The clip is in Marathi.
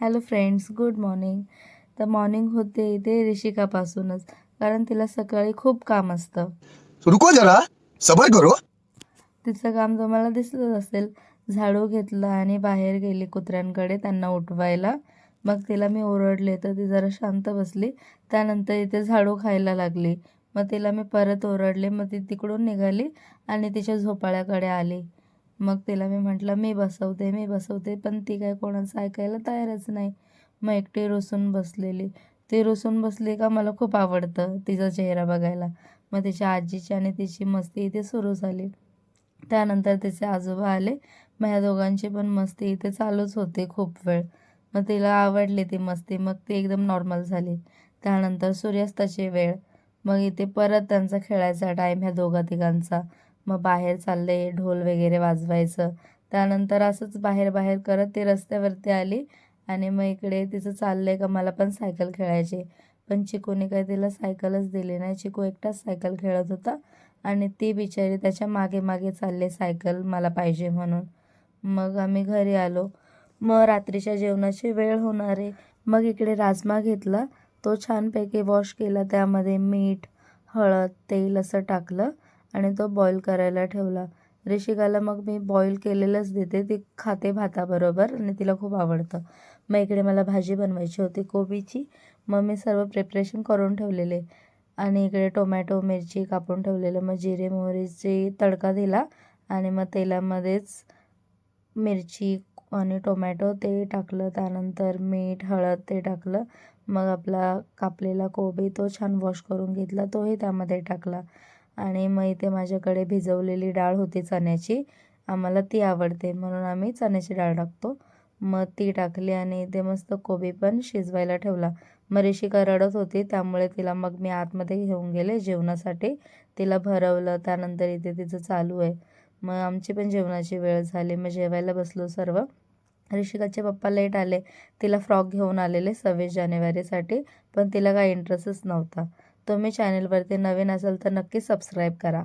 Hello friends good morning. तर मॉर्निंग होते इथे ऋषिकापासूनच कारण तिला सकाळी खूप काम असतं. रुको जरा. सबर करो. तिचं काम तुम्हाला दिसतच असेल. झाडू घेतला आणि बाहेर गेली कुत्र्यांकडे त्यांना उठवायला. मग तिला मी ओरडले तर ती जरा शांत बसली. त्यानंतर इथे झाडू खायला लागली. मग तिला मी परत ओरडले मग ती तिकडून निघाली आणि तिच्या झोपाळ्याकडे आली. मग तिला मी म्हटलं मी बसवते मी बसवते पण ती काय कोणाचं ऐकायला तयारच नाही. मग एकटी रुसून बसलेली. ती रुसून बसली का मला खूप आवडतं तिचा चेहरा बघायला. मग तिच्या आजीची आणि तिची मस्ती इथे सुरू झाली. त्यानंतर तिचे आजोबा आले. मग ह्या दोघांची पण मस्ती इथे चालूच होते खूप वेळ. मग तिला आवडली ती मस्ती. मग ती एकदम नॉर्मल झाली. त्यानंतर सूर्यास्ताची वेळ. मग इथे परत त्यांचा खेळायचा टाईम ह्या दोघा तिघांचा. मग बाहेर चालले ढोल वगैरे वाजवायचं. त्यानंतर असंच बाहेर बाहेर करत ती रस्त्यावरती आली आणि मग इकडे तिचं चाललं आहे का मला पण सायकल खेळायची. पण चिकूने काय तिला सायकलच दिली नाही. चिकू एकटाच सायकल खेळत होता आणि ती बिचारी त्याच्यामागे मागे चालले सायकल मला पाहिजे म्हणून. मग आम्ही घरी आलो. मग रात्रीच्या जेवणाची वेळ होणार आहे. मग इकडे राजमा घेतला. तो छानपैकी वॉश केला. त्यामध्ये मीठ हळद तेल असं टाकलं. आणि तो बॉईल करायला ठेवला. ऋषिकाला मग मी बॉईल केलेलंच देते. ती खाते भाताबरोबर आणि तिला खूप आवडतं. मग इकडे मला भाजी बनवायची होती कोबीची. मग मी सर्व प्रिपरेशन करून ठेवलेले. आणि इकडे टोमॅटो मिरची कापून ठेवलेलं. मग जिरे मोहरीची तडका दिला आणि मग तेलामध्येच मिरची आणि टोमॅटो ते टाकलं. त्यानंतर मीठ हळद ते टाकलं. मग आपला कापलेला कोबी तो छान वॉश करून घेतला. तोही त्यामध्ये टाकला. आणि मग इथे माझ्याकडे भिजवलेली डाळ होती चण्याची. आम्हाला ती आवडते म्हणून आम्ही चण्याची डाळ टाकतो. मग ती टाकली आणि इथे मस्त कोबी पण शिजवायला ठेवला. मग ऋषिका रडत होती त्यामुळे तिला मग मी आतमध्ये घेऊन गेले जेवणासाठी. तिला भरवलं त्यानंतर इथे तिचं चालू आहे. मग आमची पण जेवणाची वेळ झाली मग जेवायला बसलो सर्व. ऋषिकाचे पप्पा लेट आले. तिला फ्रॉक घेऊन आलेले सव्वीस जानेवारीसाठी पण तिला काही इंटरेस्टच नव्हता. तुम्ही चॅनलवरती नवीन असाल तर नक्की सबस्क्राईब करा.